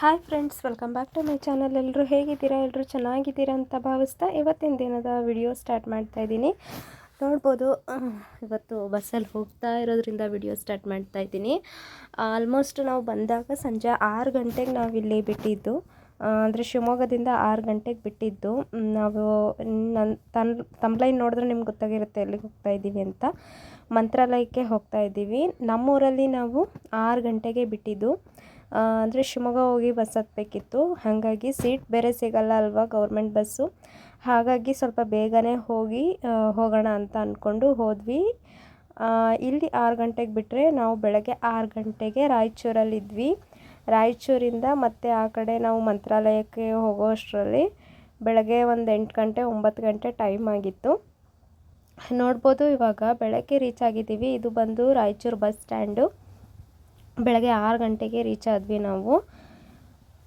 Hi friends welcome back to my channel ಎಲ್ಲರೂ ಹೇಗಿದ್ದೀರಾ? ಎಲ್ಲರೂ ಚೆನ್ನಾಗಿದ್ದೀರಾ ಅಂತ ಭಾವಿಸ್ತಾ ಇವತ್ತಿನ ದಿನದ ವಿಡಿಯೋ ಸ್ಟಾರ್ಟ್ ಮಾಡ್ತಾ ಇದ್ದೀನಿ. ನೋಡ್ಬೋದು ಇವತ್ತು ಬಸ್ಸಲ್ಲಿ ಹೋಗ್ತಾ ಇರೋದ್ರಿಂದ ವಿಡಿಯೋ ಸ್ಟಾರ್ಟ್ ಮಾಡ್ತಾ ಇದ್ದೀನಿ. ಆಲ್ಮೋಸ್ಟ್ ನಾವು ಬಂದಾಗ ಸಂಜೆ ಆರು ಗಂಟೆಗೆ ನಾವು ಇಲ್ಲಿ ಬಿಟ್ಟಿದ್ದು. ಅಂದರೆ ಶಿವಮೊಗ್ಗದಿಂದ ಆರು ಗಂಟೆಗೆ ಬಿಟ್ಟಿದ್ದು. ನಾವು ನನ್ನ ತನ್ ತಂಬ್ಲೈನ್ ನೋಡಿದ್ರೆ ನಿಮ್ಗೆ ಗೊತ್ತಾಗಿರುತ್ತೆ ಎಲ್ಲಿಗೆ ಹೋಗ್ತಾ ಇದ್ದೀವಿ ಅಂತ. ಮಂತ್ರಾಲಯಕ್ಕೆ ಹೋಗ್ತಾ ಇದ್ದೀವಿ. ನಮ್ಮೂರಲ್ಲಿ ನಾವು ಆರು ಗಂಟೆಗೆ ಬಿಟ್ಟಿದ್ದು. ಅಂದರೆ ಶಿವಮೊಗ್ಗ ಹೋಗಿ ಬಸ್ ಹತ್ತಬೇಕಿತ್ತು ಹಾಗಾಗಿ ಸೀಟ್ ಬೇರೆ ಸಿಗಲ್ಲ ಅಲ್ವಾ ಗೌರ್ಮೆಂಟ್ ಬಸ್ಸು. ಹಾಗಾಗಿ ಸ್ವಲ್ಪ ಬೇಗನೆ ಹೋಗಿ ಹೋಗೋಣ ಅಂತ ಅಂದ್ಕೊಂಡು ಹೋದ್ವಿ. ಇಲ್ಲಿ ಆರು ಗಂಟೆಗೆ ಬಿಟ್ಟರೆ ನಾವು ಬೆಳಗ್ಗೆ ಆರು ಗಂಟೆಗೆ ರಾಯಚೂರಲ್ಲಿದ್ವಿ. ರಾಯಚೂರಿಂದ ಮತ್ತೆ ಆ ಕಡೆ ನಾವು ಮಂತ್ರಾಲಯಕ್ಕೆ ಹೋಗೋ ಅಷ್ಟರಲ್ಲಿ ಬೆಳಗ್ಗೆ ಒಂದು ಎಂಟು ಗಂಟೆ, ಒಂಬತ್ತು ಗಂಟೆ ಟೈಮ್ ಆಗಿತ್ತು. ನೋಡ್ಬೋದು ಇವಾಗ ಬೆಳಗ್ಗೆ ರೀಚ್ ಆಗಿದ್ದೀವಿ. ಇದು ಬಂದು ರಾಯಚೂರು ಬಸ್ ಸ್ಟ್ಯಾಂಡು. ಬೆಳಗ್ಗೆ ಆರು ಗಂಟೆಗೆ ರೀಚ್ ಆದ್ವಿ ನಾವು.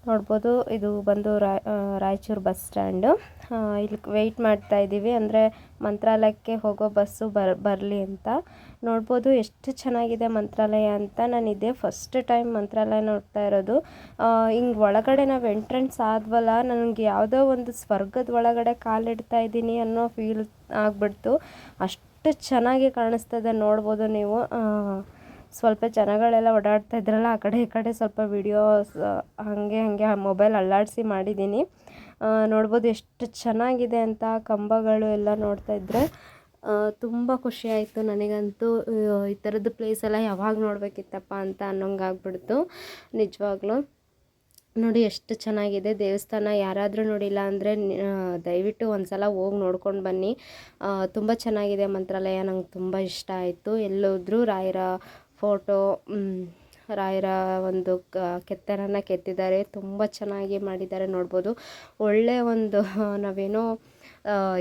ನೋಡ್ಬೋದು ಇದು ಬಂದು ರಾಯ್ ರಾಯಚೂರು ಬಸ್ ಸ್ಟ್ಯಾಂಡು. ಇಲ್ಲಿ ವೆಯ್ಟ್ ಮಾಡ್ತಾ ಇದ್ದೀವಿ. ಅಂದರೆ ಮಂತ್ರಾಲಯಕ್ಕೆ ಹೋಗೋ ಬಸ್ಸು ಬರ್, ಬರಲಿ ಅಂತ. ನೋಡ್ಬೋದು ಎಷ್ಟು ಚೆನ್ನಾಗಿದೆ ಮಂತ್ರಾಲಯ ಅಂತ. ನಾನು ಇದೇ ಫಸ್ಟ್ ಟೈಮ್ ಮಂತ್ರಾಲಯ ನೋಡ್ತಾ ಇರೋದು. ಹಿಂಗೆ ಒಳಗಡೆ ನಾವು ಎಂಟ್ರೆನ್ಸ್ ಆದ್ವಲ್ಲ, ನನಗೆ ಯಾವುದೋ ಒಂದು ಸ್ವರ್ಗದ ಒಳಗಡೆ ಕಾಲಿಡ್ತಾ ಇದ್ದೀನಿ ಅನ್ನೋ ಫೀಲ್ ಆಗ್ಬಿಡ್ತು. ಅಷ್ಟು ಚೆನ್ನಾಗಿ ಕಾಣಿಸ್ತದೆ ನೋಡ್ಬೋದು ನೀವು. ಸ್ವಲ್ಪ ಜನಗಳೆಲ್ಲ ಓಡಾಡ್ತಾ ಇದ್ರಲ್ಲ, ಆ ಕಡೆ ಈ ಕಡೆ ಸ್ವಲ್ಪ ವಿಡಿಯೋಸ್ ಹಾಗೆ ಹಾಗೆ ಮೊಬೈಲ್ ಅಲ್ಲಾಡಿಸಿ ಮಾಡಿದ್ದೀನಿ ನೋಡ್ಬೋದು ಎಷ್ಟು ಚೆನ್ನಾಗಿದೆ ಅಂತ ಕಂಬಗಳು ಎಲ್ಲ ನೋಡ್ತಾ ಇದ್ರೆ ತುಂಬ ಖುಷಿ ಆಯಿತು ನನಗಂತೂ. ಈ ಥರದ್ದು ಪ್ಲೇಸ್ ಎಲ್ಲ ಯಾವಾಗ ನೋಡಬೇಕಿತ್ತಪ್ಪ ಅಂತ ಅನ್ನೋಂಗೆ ಆಗ್ಬಿಡ್ತು ನಿಜವಾಗ್ಲೂ. ನೋಡಿ ಎಷ್ಟು ಚೆನ್ನಾಗಿದೆ, ದೇವಸ್ಥಾನ ಯಾರಾದರೂ ನೋಡಿಲ್ಲ ಅಂದರೆ ದಯವಿಟ್ಟು ಒಂದು ಸಲ ಹೋಗಿ ನೋಡ್ಕೊಂಡು ಬನ್ನಿ. ತುಂಬ ಚೆನ್ನಾಗಿದೆ ಮಂತ್ರಾಲಯ, ನಂಗೆ ತುಂಬ ಇಷ್ಟ ಆಯಿತು. ಎಲ್ಲೋದ್ರೂ ರಾಯರ ಫೋಟೋ ರಾಯರ ಒಂದು ಕ ಕೆತ್ತನೆನ ಕೆತ್ತಿದ್ದಾರೆ. ತುಂಬ ಚೆನ್ನಾಗಿ ಮಾಡಿದ್ದಾರೆ ನೋಡ್ಬೋದು. ಒಳ್ಳೆಯ ಒಂದು ನಾವೇನೋ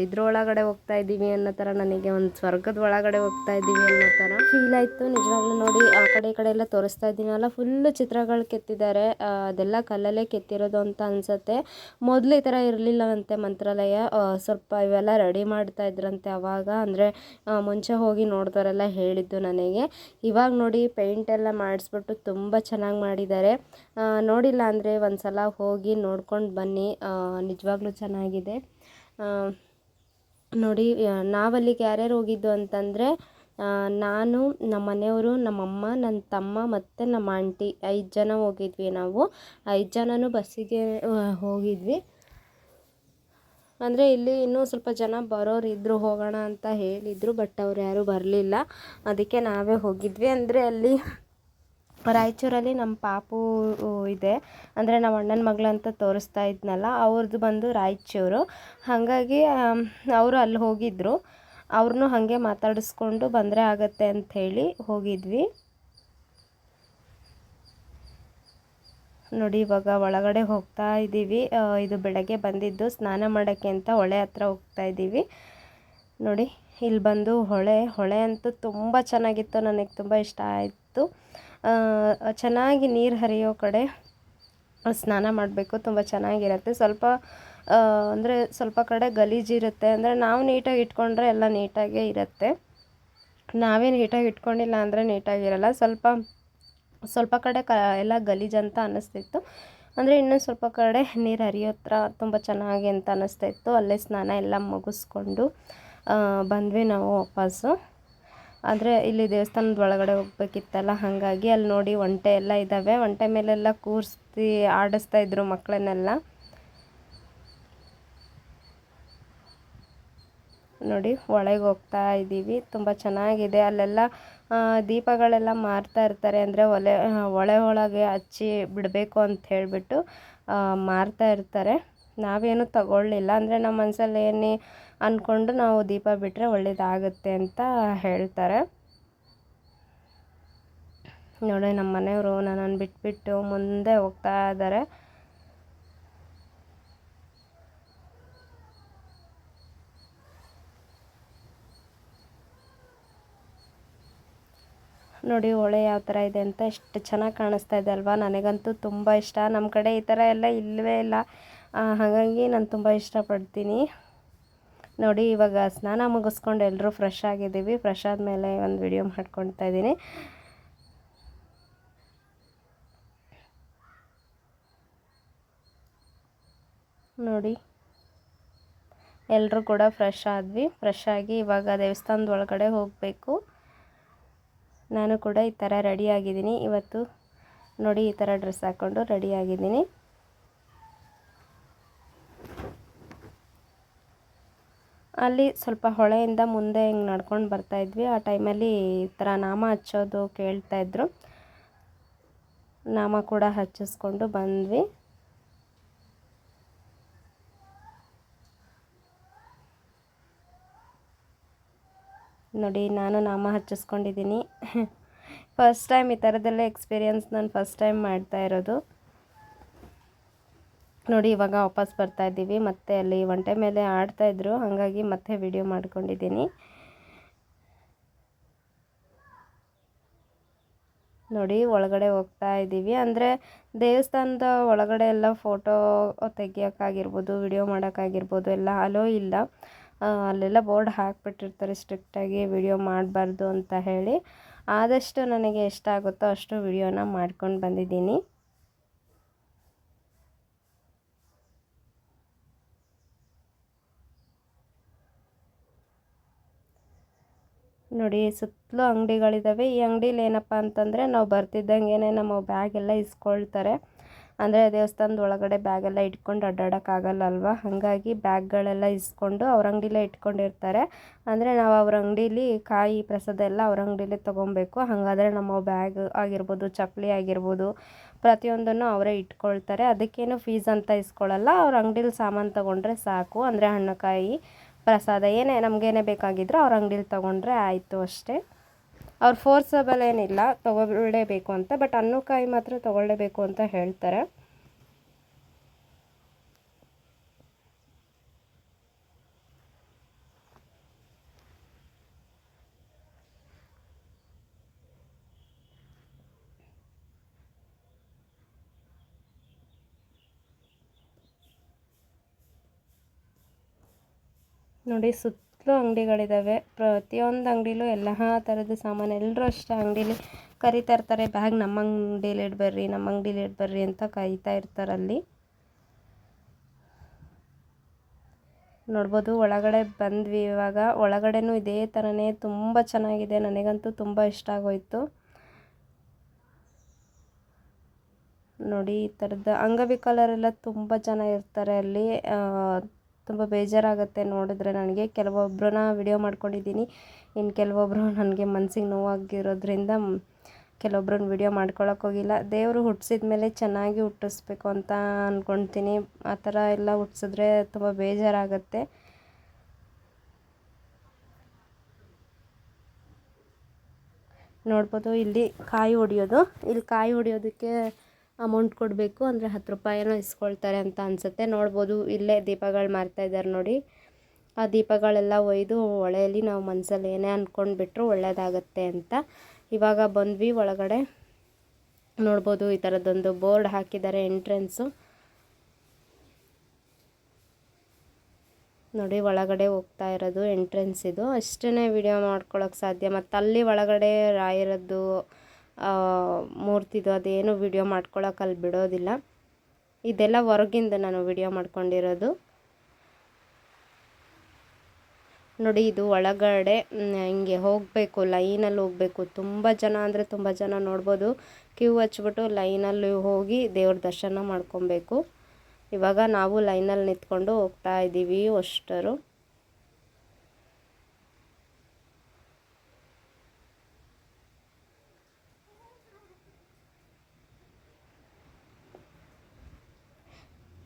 ಇದ್ರೊಳಗಡೆ ಹೋಗ್ತಾ ಇದ್ದೀವಿ ಅನ್ನೋ ಥರ ನನಗೆ ಒಂದು ಸ್ವರ್ಗದ ಒಳಗಡೆ ಹೋಗ್ತಾ ಇದ್ದೀವಿ ಅನ್ನೋ ಥರ ಫೀಲ್ ಆಯಿತು. ನಿಜವಾಗ್ಲೂ ನೋಡಿ, ಆ ಕಡೆ ಈ ಕಡೆ ಎಲ್ಲ ತೋರಿಸ್ತಾ ಇದ್ದೀನಲ್ಲ ಫುಲ್ಲು ಚಿತ್ರಗಳು ಕೆತ್ತಿದ್ದಾರೆ. ಅದೆಲ್ಲ ಕಲ್ಲಲ್ಲೇ ಕೆತ್ತಿರೋದು ಅಂತ ಅನಿಸುತ್ತೆ. ಮೊದಲು ಈ ಥರ ಇರಲಿಲ್ಲವಂತೆ ಮಂತ್ರಾಲಯ. ಸ್ವಲ್ಪ ಇವೆಲ್ಲ ರೆಡಿ ಮಾಡ್ತಾ ಇದ್ರಂತೆ ಅವಾಗ. ಅಂದರೆ ಮುಂಚೆ ಹೋಗಿ ನೋಡಿದವರೆಲ್ಲ ಹೇಳಿದ್ದು ನನಗೆ. ಇವಾಗ ನೋಡಿ ಪೇಂಟ್ ಎಲ್ಲ ಮಾಡಿಸ್ಬಿಟ್ಟು ತುಂಬ ಚೆನ್ನಾಗಿ ಮಾಡಿದ್ದಾರೆ. ನೋಡಿಲ್ಲ ಅಂದರೆ ಒಂದು ಸಲ ಹೋಗಿ ನೋಡ್ಕೊಂಡು ಬನ್ನಿ. ನಿಜವಾಗ್ಲೂ ಚೆನ್ನಾಗಿದೆ. ನೋಡಿ ನಾವಲ್ಲಿಗೆ ಯಾರ್ಯಾರು ಹೋಗಿದ್ದು ಅಂತಂದರೆ ನಾನು, ನಮ್ಮ ಮನೆಯವರು, ನಮ್ಮಮ್ಮ ನನ್ನ ತಮ್ಮ ಮತ್ತು ನಮ್ಮ ಆಂಟಿ ಐದು ಜನ ಹೋಗಿದ್ವಿ ನಾವು. ಐದು ಜನನೂ ಬಸ್ಸಿಗೆ ಹೋಗಿದ್ವಿ. ಅಂದರೆ ಇಲ್ಲಿ ಇನ್ನೂ ಸ್ವಲ್ಪ ಜನ ಬರೋರು ಇದ್ದರು ಹೋಗೋಣ ಅಂತ ಹೇಳಿದರು, ಬಟ್ ಅವ್ರು ಯಾರೂ ಬರಲಿಲ್ಲ. ಅದಕ್ಕೆ ನಾವೇ ಹೋಗಿದ್ವಿ. ಅಂದರೆ ಅಲ್ಲಿ ರಾಯಚೂರಲ್ಲಿ ನಮ್ಮ ಪಾಪು ಇದೆ. ಅಂದರೆ ನಮ್ಮ ಅಣ್ಣನ ಮಗಳು ತೋರಿಸ್ತಾ ಇದ್ನಲ್ಲ ಅವ್ರದ್ದು ಬಂದು ರಾಯಚೂರು. ಹಾಗಾಗಿ ಅವರು ಅಲ್ಲಿ ಹೋಗಿದ್ದರು ಅವ್ರನ್ನೂ ಹಾಗೆ ಮಾತಾಡಿಸ್ಕೊಂಡು ಬಂದರೆ ಆಗತ್ತೆ ಅಂತ ಹೇಳಿ ಹೋಗಿದ್ವಿ. ನೋಡಿ, ಇವಾಗ ಒಳಗಡೆ ಹೋಗ್ತಾ ಇದ್ದೀವಿ ಇದು ಬೆಳಗ್ಗೆ ಬಂದಿದ್ದು ಸ್ನಾನ ಮಾಡೋಕ್ಕೆ ಅಂತ ಹೊಳೆ ಹತ್ರ ಹೋಗ್ತಾ ಇದ್ದೀವಿ ನೋಡಿ, ಇಲ್ಲಿ ಬಂದು ಹೊಳೆ ಹೊಳೆ ಅಂತೂ ತುಂಬ ಚೆನ್ನಾಗಿತ್ತು. ನನಗೆ ತುಂಬ ಇಷ್ಟ ಆಯಿತು. ಚೆನ್ನಾಗಿ ನೀರು ಹರಿಯೋ ಕಡೆ ಸ್ನಾನ ಮಾಡಬೇಕು. ತುಂಬ ಚೆನ್ನಾಗಿರುತ್ತೆ. ಸ್ವಲ್ಪ ಅಂದರೆ ಸ್ವಲ್ಪ ಕಡೆ ಗಲೀಜಿರುತ್ತೆ ಅಂದರೆ ನಾವು ನೀಟಾಗಿ ಇಟ್ಕೊಂಡ್ರೆ ಎಲ್ಲ ನೀಟಾಗೇ ಇರುತ್ತೆ. ನಾವೇ ನೀಟಾಗಿ ಇಟ್ಕೊಂಡಿಲ್ಲ ಅಂದರೆ ನೀಟಾಗಿರಲ್ಲ ಸ್ವಲ್ಪ ಸ್ವಲ್ಪ ಕಡೆ ಕ, ಎಲ್ಲ ಗಲೀಜು ಅಂತ ಅನ್ನಿಸ್ತಿತ್ತು ಅಂದರೆ ಇನ್ನೂ ಸ್ವಲ್ಪ ಕಡೆ ನೀರು ಹರಿಯೋತ್ರ ತುಂಬ ಚೆನ್ನಾಗಿ ಅಂತ ಅನ್ನಿಸ್ತಾ ಇತ್ತು ಅಲ್ಲೇ ಸ್ನಾನ ಎಲ್ಲ ಮುಗಿಸ್ಕೊಂಡು ಬಂದ್ವಿ ನಾವು ವಾಪಸ್ಸು. ಆದರೆ ಇಲ್ಲಿ ದೇವಸ್ಥಾನದ ಒಳಗಡೆ ಹೋಗ್ಬೇಕಿತ್ತಲ್ಲ, ಹಾಗಾಗಿ ಅಲ್ಲಿ ನೋಡಿ ಒಂಟೆ ಎಲ್ಲ ಇದ್ದಾವೆ ಒಂಟೆ ಮೇಲೆಲ್ಲ ಕೂರಿಸಿ ಆಡಿಸ್ತಾ ಇದ್ರು ಮಕ್ಕಳನ್ನೆಲ್ಲ. ನೋಡಿ, ಒಳಗೆ ಹೋಗ್ತಾ ಇದ್ದೀವಿ ತುಂಬ ಚೆನ್ನಾಗಿದೆ. ಅಲ್ಲೆಲ್ಲ ದೀಪಗಳೆಲ್ಲ ಮಾರ್ತಾ ಇರ್ತಾರೆ. ಅಂದರೆ ಒಲೆ ಒಳೆ ಒಳಗೆ ಹಚ್ಚಿ ಬಿಡಬೇಕು ಅಂತ ಹೇಳಿಬಿಟ್ಟು ಮಾರ್ತಾ ಇರ್ತಾರೆ. ನಾವೇನು ತಗೊಳ್ಳಿಲ್ಲ. ಅಂದರೆ ನಮ್ಮ ಮನಸಲ್ಲಿ ಏನೇ ಅಂದ್ಕೊಂಡು ನಾವು ದೀಪ ಬಿಟ್ಟರೆ ಒಳ್ಳೇದಾಗುತ್ತೆ ಅಂತ ಹೇಳ್ತಾರೆ. ನೋಡಿ, ನಮ್ಮ ಮನೆಯವರು ನನ್ನನ್ನು ಬಿಟ್ಬಿಟ್ಟು ಮುಂದೆ ಹೋಗ್ತಾ ಇದ್ದಾರೆ. ನೋಡಿ, ಹೊಳೆ ಯಾವ ಥರ ಇದೆ ಅಂತ ಎಷ್ಟು ಚೆನ್ನಾಗಿ ಕಾಣಿಸ್ತಾ ಇದೆ ಅಲ್ವಾ? ನನಗಂತೂ ತುಂಬ ಇಷ್ಟ. ನಮ್ಮ ಕಡೆ ಈ ಥರ ಎಲ್ಲ ಇಲ್ಲವೇ ಇಲ್ಲ. ಹಾಗಾಗಿ ನಾನು ತುಂಬ ಇಷ್ಟಪಡ್ತೀನಿ. ನೋಡಿ, ಇವಾಗ ಸ್ನಾನ ಮುಗಿಸ್ಕೊಂಡು ಎಲ್ಲರೂ ಫ್ರೆಶ್ ಆಗಿದ್ದೀವಿ. ಫ್ರೆಶ್ ಆದಮೇಲೆ ಒಂದು ವಿಡಿಯೋ ಮಾಡ್ಕೊಳ್ತಾ ಇದ್ದೀನಿ. ನೋಡಿ ಎಲ್ಲರೂ ಕೂಡ ಫ್ರೆಶ್ ಆದ್ವಿ. ಫ್ರೆಶ್ ಆಗಿ ಇವಾಗ ದೇವಸ್ಥಾನದ ಒಳಗಡೆ ಹೋಗಬೇಕು. ನಾನು ಕೂಡ ಈ ಥರ ರೆಡಿಯಾಗಿದ್ದೀನಿ ಇವತ್ತು ನೋಡಿ, ಈ ಥರ ಡ್ರೆಸ್ ಹಾಕ್ಕೊಂಡು ರೆಡಿ ಅಲ್ಲಿ ಸ್ವಲ್ಪ ಹೊಳೆಯಿಂದ ಮುಂದೆ ಹಿಂಗೆ ನಡ್ಕೊಂಡು ಬರ್ತಾಯಿದ್ವಿ ಆ ಟೈಮಲ್ಲಿ ಈ ಥರ ನಾಮ ಹಚ್ಚೋದು ಕೇಳ್ತಾಯಿದ್ರು ನಾಮ ಕೂಡ ಹಚ್ಚಿಸ್ಕೊಂಡು ಬಂದ್ವಿ. ನೋಡಿ, ನಾನು ನಾಮ ಹಚ್ಚಿಸ್ಕೊಂಡಿದ್ದೀನಿ. ಫಸ್ಟ್ ಟೈಮ್ ಈ ಥರದ್ದೆಲ್ಲ ಎಕ್ಸ್ಪೀರಿಯನ್ಸ್ ನಾನು ಫಸ್ಟ್ ಟೈಮ್ ಮಾಡ್ತಾ ಇರೋದು. ನೋಡಿ, ಇವಾಗ ವಾಪಸ್ ಬರ್ತಾ ಇದ್ದೀವಿ. ಮತ್ತೆ ಅಲ್ಲಿ ಒಂಟೆ ಮೇಲೆ ಆಡ್ತಾಯಿದ್ರು ಹಾಗಾಗಿ ಮತ್ತೆ ವಿಡಿಯೋ ಮಾಡ್ಕೊಂಡಿದ್ದೀನಿ. ನೋಡಿ, ಒಳಗಡೆ ಹೋಗ್ತಾ ಇದ್ದೀವಿ. ಅಂದರೆ, ದೇವಸ್ಥಾನದ ಒಳಗಡೆ ಎಲ್ಲ ಫೋಟೋ ತೆಗಿಯೋಕ್ಕಾಗಿರ್ಬೋದು ವಿಡಿಯೋ ಮಾಡೋಕ್ಕಾಗಿರ್ಬೋದು, ಎಲ್ಲ ಅಲೋ ಇಲ್ಲ. ಅಲ್ಲೆಲ್ಲ ಬೋರ್ಡ್ ಹಾಕ್ಬಿಟ್ಟಿರ್ತಾರೆ ಸ್ಟ್ರಿಕ್ಟಾಗಿ ವಿಡಿಯೋ ಮಾಡಬಾರ್ದು ಅಂತ ಹೇಳಿ. ಆದಷ್ಟು ನನಗೆ ಎಷ್ಟಾಗುತ್ತೋ ಅಷ್ಟು ವಿಡಿಯೋನ ಮಾಡ್ಕೊಂಡು ಬಂದಿದ್ದೀನಿ. ನೋಡಿ ಸುತ್ತಲೂ ಅಂಗಡಿಗಳಿದ್ದಾವೆ ಈ ಅಂಗಡೀಲಿ ಏನಪ್ಪ ಅಂತಂದರೆ ನಾವು ಬರ್ತಿದ್ದಂಗೆ ನಮ್ಮ ಬ್ಯಾಗ್ ಎಲ್ಲ ಇಸ್ಕೊಳ್ತಾರೆ. ಅಂದರೆ ದೇವಸ್ಥಾನದ ಒಳಗಡೆ ಬ್ಯಾಗೆಲ್ಲ ಇಟ್ಕೊಂಡು ಅಡ್ಡಾಡೋಕ್ಕಾಗಲ್ಲ ಅಲ್ವಾ ಹಾಗಾಗಿ ಬ್ಯಾಗ್ಗಳೆಲ್ಲ ಇಸ್ಕೊಂಡು ಅವ್ರ ಅಂಗಡಿಲೇ ಇಟ್ಕೊಂಡಿರ್ತಾರೆ. ಅಂದರೆ ನಾವು ಅವ್ರ ಅಂಗಡೀಲಿ ಕಾಯಿ ಪ್ರಸಾದ ಎಲ್ಲ ಅವ್ರ ಅಂಗಡಿಲೇ ತೊಗೊಬೇಕು. ಹಾಗಾದರೆ ನಮ್ಮ ಬ್ಯಾಗ್ ಆಗಿರ್ಬೋದು ಚಪ್ಪಲಿ ಆಗಿರ್ಬೋದು, ಪ್ರತಿಯೊಂದನ್ನು ಅವರೇ ಇಟ್ಕೊಳ್ತಾರೆ. ಅದಕ್ಕೇನು ಫೀಸ್ ಅಂತ ಇಸ್ಕೊಳ್ಳಲ್ಲ ಅವ್ರ ಅಂಗಡೀಲಿ ಸಾಮಾನು ತೊಗೊಂಡ್ರೆ ಸಾಕು. ಅಂದರೆ ಹಣ್ಣು ಕಾಯಿ ಪ್ರಸಾದ ಏನೇ ನಮಗೇನೇ ಬೇಕಾಗಿದ್ದರೂ ಅವ್ರ ಅಂಗಡೀಲಿ ತೊಗೊಂಡ್ರೆ ಆಯಿತು ಅಷ್ಟೇ. ಅವ್ರು ಫೋರ್ಸಬಲ್ ಏನಿಲ್ಲ ತೊಗೊಳ್ಳೇಬೇಕು ಅಂತ ಬಟ್ ಅನ್ನಕಾಯಿ ಮಾತ್ರ ತೊಗೊಳ್ಳೇಬೇಕು ಅಂತ ಹೇಳ್ತಾರೆ. ನೋಡಿ ಸುತ್ತಲೂ ಅಂಗಡಿಗಳಿದ್ದಾವೆ ಪ್ರತಿಯೊಂದು ಅಂಗಡಿಲೂ ಎಲ್ಲ ಥರದ ಸಾಮಾನು ಎಲ್ಲರೂ ಅಷ್ಟೇ ಅಂಗಡೀಲಿ ಕರಿತಾ ಇರ್ತಾರೆ. ಬ್ಯಾಗ್ ನಮ್ಮ ಅಂಗಡೀಲಿ ಇಡ್ಬರ್ರಿ ನಮ್ಮ ಅಂಗಡೀಲಿ ಇಡ್ಬರ್ರಿ ಅಂತ ಕಾಯ್ತಾ ಇರ್ತಾರೆ ಅಲ್ಲಿ. ನೋಡ್ಬೋದು ಒಳಗಡೆ ಬಂದ್ವಿ ಇವಾಗ. ಒಳಗಡೆನೂ ಇದೇ ಥರನೇ ತುಂಬ ಚೆನ್ನಾಗಿದೆ. ನನಗಂತೂ ತುಂಬ ಇಷ್ಟ ಆಗೋಯ್ತು. ನೋಡಿ ಈ ಥರದ ಅಂಗವಿಕಲರೆಲ್ಲ ತುಂಬ ಜನ ಇರ್ತಾರೆ ಅಲ್ಲಿ. ತುಂಬ ಬೇಜಾರಾಗುತ್ತೆ ನೋಡಿದ್ರೆ ನನಗೆ. ಕೆಲವೊಬ್ಬರನ್ನ ವಿಡಿಯೋ ಮಾಡ್ಕೊಂಡಿದ್ದೀನಿ. ಇನ್ನು ಕೆಲವೊಬ್ಬರು ನನಗೆ ಮನಸ್ಸಿಗೆ ನೋವಾಗಿರೋದ್ರಿಂದ ಕೆಲವೊಬ್ರನ್ನ ವಿಡಿಯೋ ಹೋಗಿಲ್ಲ. ದೇವರು ಹುಟ್ಟಿಸಿದ ಮೇಲೆ ಚೆನ್ನಾಗಿ ಹುಟ್ಟಿಸ್ಬೇಕು ಅಂತ ಅಂದ್ಕೊಳ್ತೀನಿ ಆ ಥರ ಎಲ್ಲ ಹುಟ್ಟಿಸಿದ್ರೆ ತುಂಬ ಬೇಜಾರಾಗುತ್ತೆ. ನೋಡ್ಬೋದು ಇಲ್ಲಿ ಕಾಯಿ ಹೊಡಿಯೋದು. ಇಲ್ಲಿ ಕಾಯಿ ಹೊಡಿಯೋದಕ್ಕೆ ಅಮೌಂಟ್ ಕೊಡಬೇಕು ಅಂದರೆ ಹತ್ತು ರೂಪಾಯಿನೋ ಇಸ್ಕೊಳ್ತಾರೆ ಅಂತ ಅನಿಸುತ್ತೆ. ನೋಡ್ಬೋದು ಇಲ್ಲೇ ದೀಪಗಳು ಮಾರ್ತಾ ಇದ್ದಾರೆ ನೋಡಿ. ಆ ದೀಪಗಳೆಲ್ಲ ಒಯ್ದು ಹೊಳೆಯಲ್ಲಿ ನಾವು ಮನಸ್ಸಲ್ಲಿ ಏನೇ ಅಂದ್ಕೊಂಡ್ಬಿಟ್ರು ಒಳ್ಳೆಯದಾಗತ್ತೆ ಅಂತ. ಇವಾಗ ಬಂದ್ವಿ ಒಳಗಡೆ. ನೋಡ್ಬೋದು ಈ ಥರದ್ದೊಂದು ಬೋರ್ಡ್ ಹಾಕಿದ್ದಾರೆ ಎಂಟ್ರೆನ್ಸು. ನೋಡಿ ಒಳಗಡೆ ಹೋಗ್ತಾ ಇರೋದು ಎಂಟ್ರೆನ್ಸ್ ಇದು. ಅಷ್ಟೇ ವಿಡಿಯೋ ಮಾಡ್ಕೊಳಕ್ಕೆ ಸಾಧ್ಯ. ಮತ್ತು ಅಲ್ಲಿ ಒಳಗಡೆ ರಾಯರದ್ದು ಮೂರ್ತಿದು ಅದೇನು ವಿಡಿಯೋ ಅಲ್ಲಿ ಬಿಡೋದಿಲ್ಲ. ಇದೆಲ್ಲ ಹೊರಗಿಂದ ನಾನು ವಿಡಿಯೋ ಮಾಡ್ಕೊಂಡಿರೋದು. ನೋಡಿ, ಇದು ಒಳಗಡೆ ಹಿಂಗೆ ಹೋಗಬೇಕು, ಲೈನಲ್ಲಿ ಹೋಗಬೇಕು. ತುಂಬ ಜನ ಅಂದರೆ ತುಂಬ ಜನ ನೋಡ್ಬೋದು. ಕ್ಯೂ ಹಚ್ಬಿಟ್ಟು ಲೈನಲ್ಲಿ ಹೋಗಿ ದೇವ್ರ ದರ್ಶನ ಮಾಡ್ಕೊಬೇಕು. ಇವಾಗ ನಾವು ಲೈನಲ್ಲಿ ನಿಂತ್ಕೊಂಡು ಹೋಗ್ತಾ ಇದ್ದೀವಿ ಅಷ್ಟರು.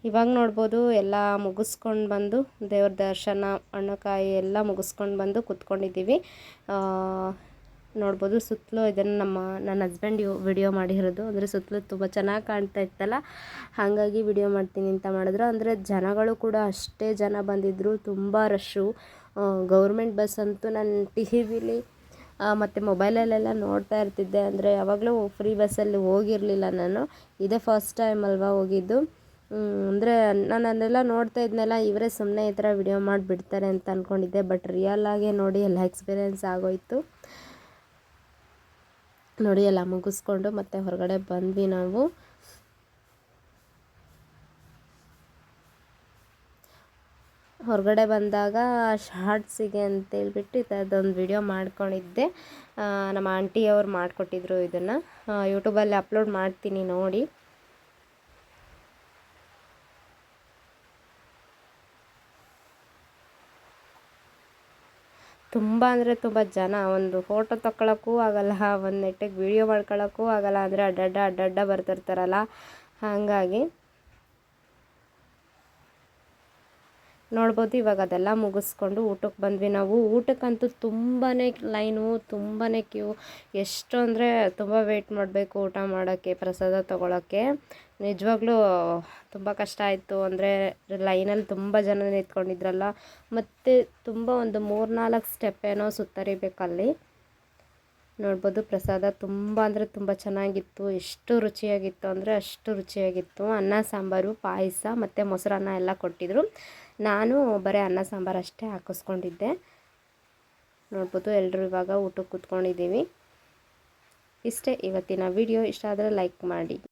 ಇವಾಗ ನೋಡ್ಬೋದು ಎಲ್ಲ ಮುಗಿಸ್ಕೊಂಡು ಬಂದು ದೇವ್ರ ದರ್ಶನ ಹಣ್ಣುಕಾಯಿ ಎಲ್ಲ ಮುಗಿಸ್ಕೊಂಡು ಬಂದು ಕುತ್ಕೊಂಡಿದ್ದೀವಿ. ನೋಡ್ಬೋದು ಸುತ್ತಲೂ ಇದನ್ನು ನಮ್ಮ, ನನ್ನ ಹಸ್ಬೆಂಡ್ ವಿಡಿಯೋ ಮಾಡಿರೋದು. ಅಂದರೆ ಸುತ್ತಲೂ ತುಂಬ ಚೆನ್ನಾಗಿ ಕಾಣ್ತಾ ಇತ್ತಲ್ಲ? ಹಾಗಾಗಿ ವಿಡಿಯೋ ಮಾಡ್ತೀನಿ ಅಂತ ಮಾಡಿದ್ರು. ಅಂದರೆ ಜನಗಳು ಕೂಡ ಅಷ್ಟೇ ಜನ ಬಂದಿದ್ದರು ತುಂಬ ರಶ್ಶು ಗೌರ್ಮೆಂಟ್ ಬಸ್ ಅಂತೂ ನಾನು ಟಿ ವಿಲಿ ಮತ್ತು ಮೊಬೈಲಲ್ಲೆಲ್ಲ ನೋಡ್ತಾ ಇರ್ತಿದ್ದೆ. ಅಂದರೆ ಯಾವಾಗಲೂ ಫ್ರೀ ಬಸ್ಸಲ್ಲಿ ಹೋಗಿರಲಿಲ್ಲ ನಾನು. ಇದೇ ಫಸ್ಟ್ ಟೈಮ್ ಅಲ್ವಾ ಹೋಗಿದ್ದು. ಅಂದರೆ ನಾನು ಅದನ್ನೆಲ್ಲ ನೋಡ್ತಾ ಇದ್ನಲ್ಲ, ಇವರೇ ಸುಮ್ಮನೆ ಈ ಥರ ವಿಡಿಯೋ ಮಾಡಿಬಿಡ್ತಾರೆ ಅಂತ ಅಂದ್ಕೊಂಡಿದ್ದೆ ಬಟ್ ರಿಯಲ್ ಆಗಿ ನೋಡಿ ಎಲ್ಲ ಎಕ್ಸ್ಪೀರಿಯೆನ್ಸ್ ಆಗೋಯ್ತು. ನೋಡಿ ಎಲ್ಲ ಮುಗಿಸ್ಕೊಂಡು ಮತ್ತೆ ಹೊರಗಡೆ ಬಂದ್ವಿ ನಾವು. ಹೊರಗಡೆ ಬಂದಾಗ ಶಾರ್ಟ್ಸಿಗೆ ಅಂತೇಳ್ಬಿಟ್ಟು ಈ ಥರದ್ದೊಂದು ವಿಡಿಯೋ ಮಾಡ್ಕೊಂಡಿದ್ದೆ. ನಮ್ಮ ಆಂಟಿಯವ್ರು ಮಾಡಿಕೊಟ್ಟಿದ್ರು ಇದನ್ನು. ಯೂಟ್ಯೂಬಲ್ಲಿ ಅಪ್ಲೋಡ್ ಮಾಡ್ತೀನಿ ನೋಡಿ. ತುಂಬ ಅಂದರೆ ತುಂಬ ಜನ. ಒಂದು ಫೋಟೋ ತಗೊಳ್ಳೋಕ್ಕೂ ಆಗಲ್ಲ, ಒಂದು ನೆಟ್ಟಿಗೆ ವೀಡಿಯೋ ಮಾಡ್ಕೊಳ್ಳೋಕ್ಕೂ ಆಗಲ್ಲ ಅಂದರೆ ಅಡ್ಡಡ್ಡ ಅಡ್ಡಡ್ಡ ಬರ್ತಿರ್ತಾರಲ್ಲ. ಹಾಗಾಗಿ ನೋಡ್ಬೋದು ಇವಾಗ ಅದೆಲ್ಲ ಮುಗಿಸ್ಕೊಂಡು ಊಟಕ್ಕೆ ಬಂದ್ವಿ ನಾವು. ಊಟಕ್ಕಂತೂ ತುಂಬಾ ಲೈನು ತುಂಬಾ ಕ್ಯೂ. ಎಷ್ಟು ಅಂದರೆ ತುಂಬ ವೆಯ್ಟ್ ಮಾಡಬೇಕು ಊಟ ಮಾಡೋಕ್ಕೆ, ಪ್ರಸಾದ ತೊಗೊಳಕ್ಕೆ. ನಿಜವಾಗ್ಲೂ ತುಂಬ ಕಷ್ಟ ಆಯಿತು. ಅಂದರೆ ಲೈನಲ್ಲಿ ತುಂಬ ಜನ ನಿಂತ್ಕೊಂಡಿದ್ರಲ್ಲ. ಮತ್ತು ತುಂಬ ಒಂದು ಮೂರ್ನಾಲ್ಕು ಸ್ಟೆಪ್ ಏನೋ ಸುತ್ತರಿಬೇಕಲ್ಲಿ. ನೋಡ್ಬೋದು ಪ್ರಸಾದ ತುಂಬ ಅಂದರೆ ತುಂಬ ಚೆನ್ನಾಗಿತ್ತು. ಎಷ್ಟು ರುಚಿಯಾಗಿತ್ತು ಅಂದರೆ ಅಷ್ಟು ರುಚಿಯಾಗಿತ್ತು. ಅನ್ನ, ಸಾಂಬಾರು, ಪಾಯಸ ಮತ್ತು ಮೊಸರನ್ನ ಎಲ್ಲ ಕೊಟ್ಟಿದ್ದರು ನಾನು ಬರೀ ಅನ್ನ, ಸಾಂಬಾರು ಅಷ್ಟೇ ಹಾಕಿಸ್ಕೊಂಡಿದ್ದೆ. ನೋಡ್ಬೋದು ಎಲ್ಲರೂ ಇವಾಗ ಊಟಕ್ಕೆ ಕೂತ್ಕೊಂಡಿದ್ದೀವಿ. ಇಷ್ಟೇ ಇವತ್ತಿನ ವಿಡಿಯೋ ಇಷ್ಟ ಆದರೆ ಲೈಕ್ ಮಾಡಿ.